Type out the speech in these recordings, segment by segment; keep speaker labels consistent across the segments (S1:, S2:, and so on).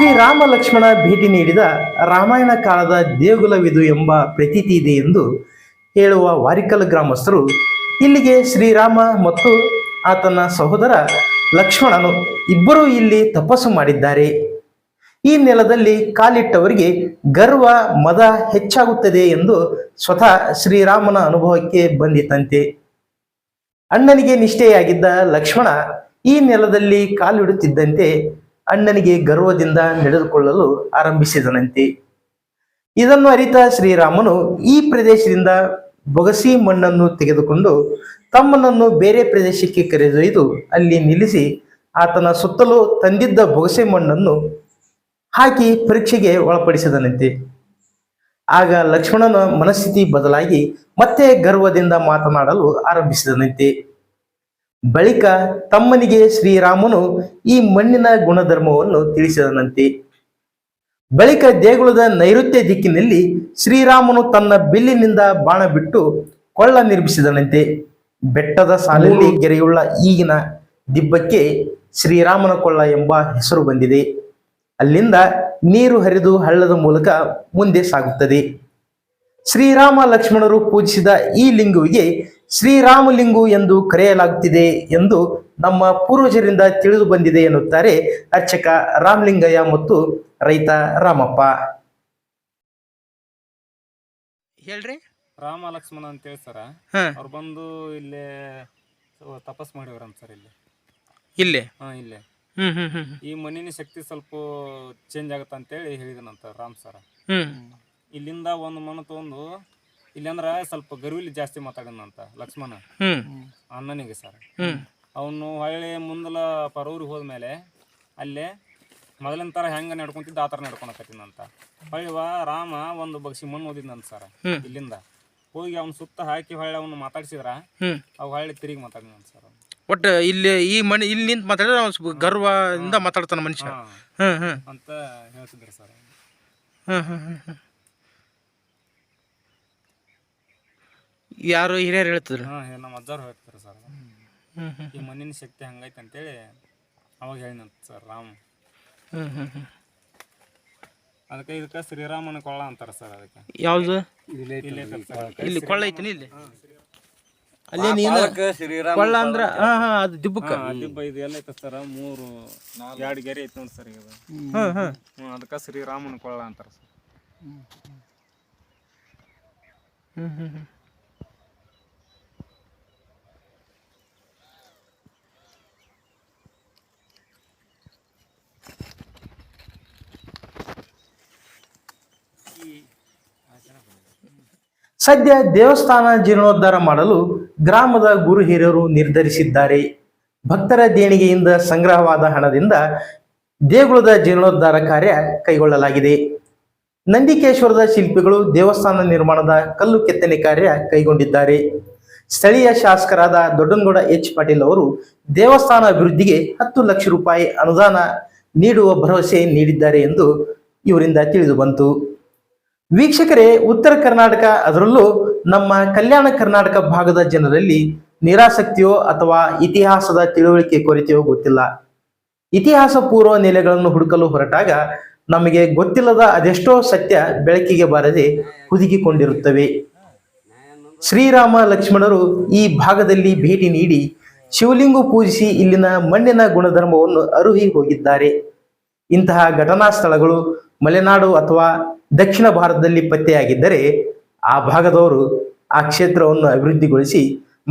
S1: ರಾಮ ಲಕ್ಷ್ಮಣ ಭೇಟಿ ನೀಡಿದ ರಾಮಾಯಣ ಕಾಲದ ದೇಗುಲವಿದು ಎಂಬ ಪ್ರತೀತಿ ಇದೆ ಎಂದು ಹೇಳುವ ವಾರಿಕಲ್ ಗ್ರಾಮಸ್ಥರು, ಇಲ್ಲಿಗೆ ಶ್ರೀರಾಮ ಮತ್ತು ಆತನ ಸಹೋದರ ಲಕ್ಷ್ಮಣನು ಇಬ್ಬರೂ ಇಲ್ಲಿ ತಪಸ್ಸು ಮಾಡಿದ್ದಾರೆ. ಈ ನೆಲದಲ್ಲಿ ಕಾಲಿಟ್ಟವರಿಗೆ ಗರ್ವ, ಮದ ಹೆಚ್ಚಾಗುತ್ತದೆ ಎಂದು ಸ್ವತಃ ಶ್ರೀರಾಮನ ಅನುಭವಕ್ಕೆ ಬಂದಿತಂತೆ ಅಣ್ಣನಿಗೆ ನಿಷ್ಠೆಯಾಗಿದ್ದ ಲಕ್ಷ್ಮಣ ಈ ನೆಲದಲ್ಲಿ ಕಾಲಿಡುತ್ತಿದ್ದಂತೆ ಅಣ್ಣನಿಗೆ ಗರ್ವದಿಂದ ನಡೆದುಕೊಳ್ಳಲು ಆರಂಭಿಸಿದನಂತೆ. ಇದನ್ನು ಅರಿತ ಶ್ರೀರಾಮನು ಈ ಪ್ರದೇಶದಿಂದ ಬೊಗಸಿ ಮಣ್ಣನ್ನು ತೆಗೆದುಕೊಂಡು ತಮ್ಮನನ್ನು ಬೇರೆ ಪ್ರದೇಶಕ್ಕೆ ಕರೆದೊಯ್ದು ಅಲ್ಲಿ ನಿಲ್ಲಿಸಿ ಆತನ ಸುತ್ತಲೂ ತಂದಿದ್ದ ಬೊಗಸೆ ಮಣ್ಣನ್ನು ಹಾಕಿ ಪರೀಕ್ಷೆಗೆ ಒಳಪಡಿಸಿದನಂತೆ. ಆಗ ಲಕ್ಷ್ಮಣನ ಮನಸ್ಥಿತಿ ಬದಲಾಗಿ ಮತ್ತೆ ಗರ್ವದಿಂದ ಮಾತನಾಡಲು ಆರಂಭಿಸಿದನಂತೆ. ಬಳಿಕ ತಮ್ಮನಿಗೆ ಶ್ರೀರಾಮನು ಈ ಮಣ್ಣಿನ ಗುಣಧರ್ಮವನ್ನು ತಿಳಿಸಿದನಂತೆ. ಬಳಿಕ ದೇಗುಲದ ನೈಋತ್ಯ ದಿಕ್ಕಿನಲ್ಲಿ ಶ್ರೀರಾಮನು ತನ್ನ ಬಿಲ್ಲಿನಿಂದ ಬಾಣ ಬಿಟ್ಟು ಕೊಳ್ಳ ನಿರ್ಮಿಸಿದನಂತೆ. ಬೆಟ್ಟದ ಸಾಲಲ್ಲಿ ಗೆರೆಯುಳ್ಳ ಈಗಿನ ದಿಬ್ಬಕ್ಕೆ ಶ್ರೀರಾಮನ ಕೊಳ್ಳ ಎಂಬ ಹೆಸರು ಬಂದಿದೆ. ಅಲ್ಲಿಂದ ನೀರು ಹರಿದು ಹಳ್ಳದ ಮೂಲಕ ಮುಂದೆ ಸಾಗುತ್ತದೆ. ಶ್ರೀರಾಮ ಲಕ್ಷ್ಮಣರು ಪೂಜಿಸಿದ ಈ ಲಿಂಗುವಿಗೆ ಶ್ರೀರಾಮಲಿಂಗು ಎಂದು ಕರೆಯಲಾಗುತ್ತಿದೆ ಎಂದು ನಮ್ಮ ಪೂರ್ವಜರಿಂದ ತಿಳಿದು ಬಂದಿದೆ ಎನ್ನುತ್ತಾರೆ ಅರ್ಚಕ ರಾಮಲಿಂಗಯ್ಯ ಮತ್ತು ರೈತ ರಾಮಪ್ಪ. ಹೇಳ್ರಿ.
S2: ರಾಮ ಲಕ್ಷ್ಮಣ ಅಂತೇಳಿ ಸರ.
S1: ಹಾ.
S2: ಅವ್ರು ಬಂದು ಇಲ್ಲೇ ತಪಸ್ ಮಾಡಿವ್ರಂತ ಸರ್ ಇಲ್ಲಿ.
S1: ಇಲ್ಲಿ?
S2: ಹಾ ಇಲ್ಲಿ.
S1: ಹ್ಮ್ ಹ್ಮ್ ಹ್ಮ್
S2: ಈ ಮಣ್ಣಿನ ಶಕ್ತಿ ಸ್ವಲ್ಪ ಚೇಂಜ್ ಆಗುತ್ತೆ ಅಂತೇಳಿ ಹೇಳಿದನಂತ ರಾಮ್ ಸರ.
S1: ಹ್ಮ್.
S2: ಇಲ್ಲಿಂದ ಒಂದು ಮಣ್ಣು ತೊಗೊಂಡು ಇಲ್ಲಿ ಅಂದ್ರೆ ಸ್ವಲ್ಪ ಗರ್ವಿಲಿ ಜಾಸ್ತಿ ಮಾತಾಡನಂತ ಲಕ್ಷ್ಮಣ. ಅಣ್ಣನಿಗೆ ಸರ್ ಅವನು ಹೊಳ್ಳಿ ಮುಂದಲ ಪರೂರಿಗೆ ಹೋದ್ಮೇಲೆ ಅಲ್ಲೇ ಮೊದಲಿನ ತರ ಹೆಂಗ ನಡ್ಕೊಂತಿದ್ದ ಆ ನಡ್ಕೊಳಕತ್ತಿನಂತ ಹೊಳ್ಳಿ ವಾ ರಾಮ ಒಂದು ಬಗ್ಸಿ ಮಣ್ಣು ಓದಿದ್ನಂತ ಸರ್ ಇಲ್ಲಿಂದ ಹೋಗಿ ಅವ್ನ ಸುತ್ತ ಹಾಕಿ ಹೊಳ್ಳಿ ಅವನು ಮಾತಾಡ್ಸಿದ್ರ ಅವ್ ಹೊಳ್ಳಿ ತಿರುಗಿ ಮಾತಾಡಿನಂತ ಸರ್
S1: ಒಟ್ಟ ಇಲ್ಲಿ ಈ ಮನೆ ಇಲ್ಲಿ ನಿಂತು ಮಾತಾಡಿದ್ರೆ ಅವ್ನು ಗರ್ವದಿಂದ ಮಾತಾಡ್ತಾನ ಮನುಷ್ಯ.
S2: ಹಾ.
S1: ಹ್ಮ್ ಹ್ಮ್.
S2: ಅಂತ ಹೇಳ್ತಿದ್ರು ಸರ್
S1: ಹ್ಮ್ ಹ್ಮ್ ಹ್ಮ್. ಯಾರು ಹಿರಿಯರು ಹೇಳ್ತಿದ್ರು.
S2: ಹಾಂ ಹೇ- ನಮ್ಮ ಅಜ್ಜಾರು ಹೇಳ್ತಾರೆ ಸರ್. ಈ ಮಣ್ಣಿನ ಶಕ್ತಿ ಹಂಗೈತೆ ಅಂತೇಳಿ ಅವಾಗ ಹೇಳಿನಂತ ಸರ್ ರಾಮ್.
S1: ಹ್ಞೂ
S2: ಅದಕ್ಕೆ ಇದಕ್ಕೆ ಶ್ರೀರಾಮನ ಕೊಳ್ಳ ಅಂತಾರೆ ಸರ್ ಅದಕ್ಕೆ.
S1: ಯಾವುದು?
S2: ಇಲ್ಲೇ
S1: ಕೊಳ್ಳ ಐತಿ ಇಲ್ಲಿ? ಅಲ್ಲಿ ನೀನು ಕೊಳ್ಳ ಅಂದ್ರ ಹಾ ಹಾ ಅದು ದಿಬ್ಬಕ್ಕ.
S2: ದಿಬ್ಬ ಇದು ಎಲ್ಲ ಐತೆ ಸರ್. ಮೂರು ಎರಡು ಗೆರೆ ಐತೆ ನೋಡಿ ಸರ್ ಈಗ ಹ್ಞೂ
S1: ಹ್ಮ್ ಹ್ಮ್.
S2: ಹ್ಮ್ ಅದಕ್ಕೆ ಶ್ರೀರಾಮನ ಕೊಳ್ಳ ಅಂತಾರೆ ಸರ್.
S1: ಹ್ಞೂ ಹ್ಞೂ ಹ್ಮ್. ಸದ್ಯ ದೇವಸ್ಥಾನ ಜೀರ್ಣೋದ್ಧಾರ ಮಾಡಲು ಗ್ರಾಮದ ಗುರು ಹಿರಿಯರು ನಿರ್ಧರಿಸಿದ್ದಾರೆ. ಭಕ್ತರ ದೇಣಿಗೆಯಿಂದ ಸಂಗ್ರಹವಾದ ಹಣದಿಂದ ದೇಗುಲದ ಜೀರ್ಣೋದ್ಧಾರ ಕಾರ್ಯ ಕೈಗೊಳ್ಳಲಾಗಿದೆ. ನಂದಿಕೇಶ್ವರದ ಶಿಲ್ಪಿಗಳು ದೇವಸ್ಥಾನ ನಿರ್ಮಾಣದ ಕಲ್ಲು ಕೆತ್ತನೆ ಕಾರ್ಯ ಕೈಗೊಂಡಿದ್ದಾರೆ. ಸ್ಥಳೀಯ ಶಾಸಕರಾದ ದೊಡ್ಡನಗೌಡ ಎಚ್ ಪಾಟೀಲ್ ಅವರು ದೇವಸ್ಥಾನ ಅಭಿವೃದ್ಧಿಗೆ ಹತ್ತು ಲಕ್ಷ ರೂಪಾಯಿ ಅನುದಾನ ನೀಡುವ ಭರವಸೆ ನೀಡಿದ್ದಾರೆ ಎಂದು ಇವರಿಂದ ತಿಳಿದು ಬಂತು. ವೀಕ್ಷಕರೇ, ಉತ್ತರ ಕರ್ನಾಟಕ ಅದರಲ್ಲೂ ನಮ್ಮ ಕಲ್ಯಾಣ ಕರ್ನಾಟಕ ಭಾಗದ ಜನರಲ್ಲಿ ನಿರಾಸಕ್ತಿಯೋ ಅಥವಾ ಇತಿಹಾಸದ ತಿಳುವಳಿಕೆ ಕೊರತೆಯೋ ಗೊತ್ತಿಲ್ಲ. ಇತಿಹಾಸ ಪೂರ್ವ ನೆಲೆಗಳನ್ನು ಹುಡುಕಲು ಹೊರಟಾಗ ನಮಗೆ ಗೊತ್ತಿಲ್ಲದ ಅದೆಷ್ಟೋ ಸತ್ಯ ಬೆಳಕಿಗೆ ಬಾರದೆ ಹುದುಗಿಕೊಂಡಿರುತ್ತವೆ. ಶ್ರೀರಾಮ ಲಕ್ಷ್ಮಣರು ಈ ಭಾಗದಲ್ಲಿ ಭೇಟಿ ನೀಡಿ ಶಿವಲಿಂಗ ಪೂಜಿಸಿ ಇಲ್ಲಿನ ಮಣ್ಣಿನ ಗುಣಧರ್ಮವನ್ನು ಅರುಹಿ ಹೋಗಿದ್ದಾರೆ. ಇಂತಹ ಘಟನಾ ಸ್ಥಳಗಳು ಮಲೆನಾಡು ಅಥವಾ ದಕ್ಷಿಣ ಭಾರತದಲ್ಲಿ ಪತ್ತೆಯಾಗಿದ್ದರೆ ಆ ಭಾಗದವರು ಆ ಕ್ಷೇತ್ರವನ್ನು ಅಭಿವೃದ್ಧಿಗೊಳಿಸಿ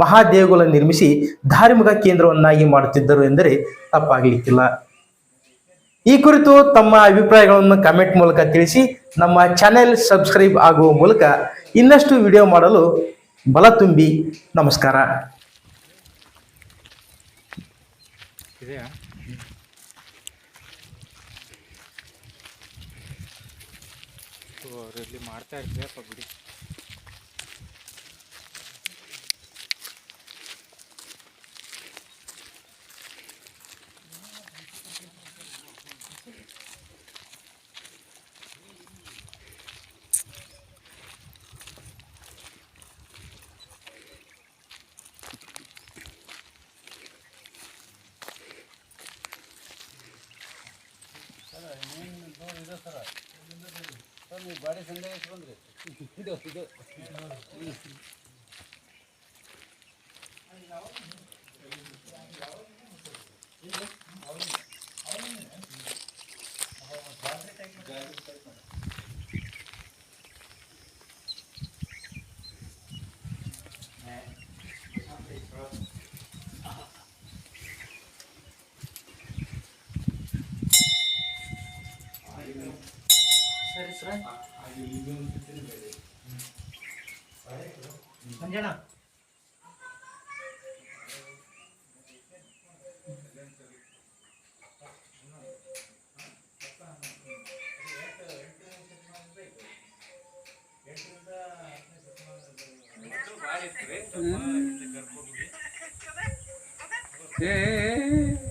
S1: ಮಹಾದೇಗುಲ ನಿರ್ಮಿಸಿ ಧಾರ್ಮಿಕ ಕೇಂದ್ರವನ್ನಾಗಿ ಮಾಡುತ್ತಿದ್ದರು ಎಂದರೆ ತಪ್ಪಾಗಲಿಕ್ಕಿಲ್ಲ. ಈ ಕುರಿತು ತಮ್ಮ ಅಭಿಪ್ರಾಯಗಳನ್ನು ಕಮೆಂಟ್ ಮೂಲಕ ತಿಳಿಸಿ ನಮ್ಮ ಚಾನೆಲ್ ಸಬ್ಸ್ಕ್ರೈಬ್ ಆಗುವ ಮೂಲಕ ಇನ್ನಷ್ಟು ವಿಡಿಯೋ ಮಾಡಲು ಬಲ ತುಂಬಿ ನಮಸ್ಕಾರ.
S2: ಸೊ ಅವರಲ್ಲಿ ಮಾಡ್ತಾ ಇರ್ತೀವಪ್ಪ ಬಿಡಿ ಸರ ಸ್ವಲ್ಪ ಬಿಡಿ
S3: ಗಾಡಿ ಸಂದೇಶ ಬಂದ್ರಿ ಇದು ಇದು
S1: ಸರಿ ಸರ್ ಮಂಜಣ್ಣ
S3: ಏ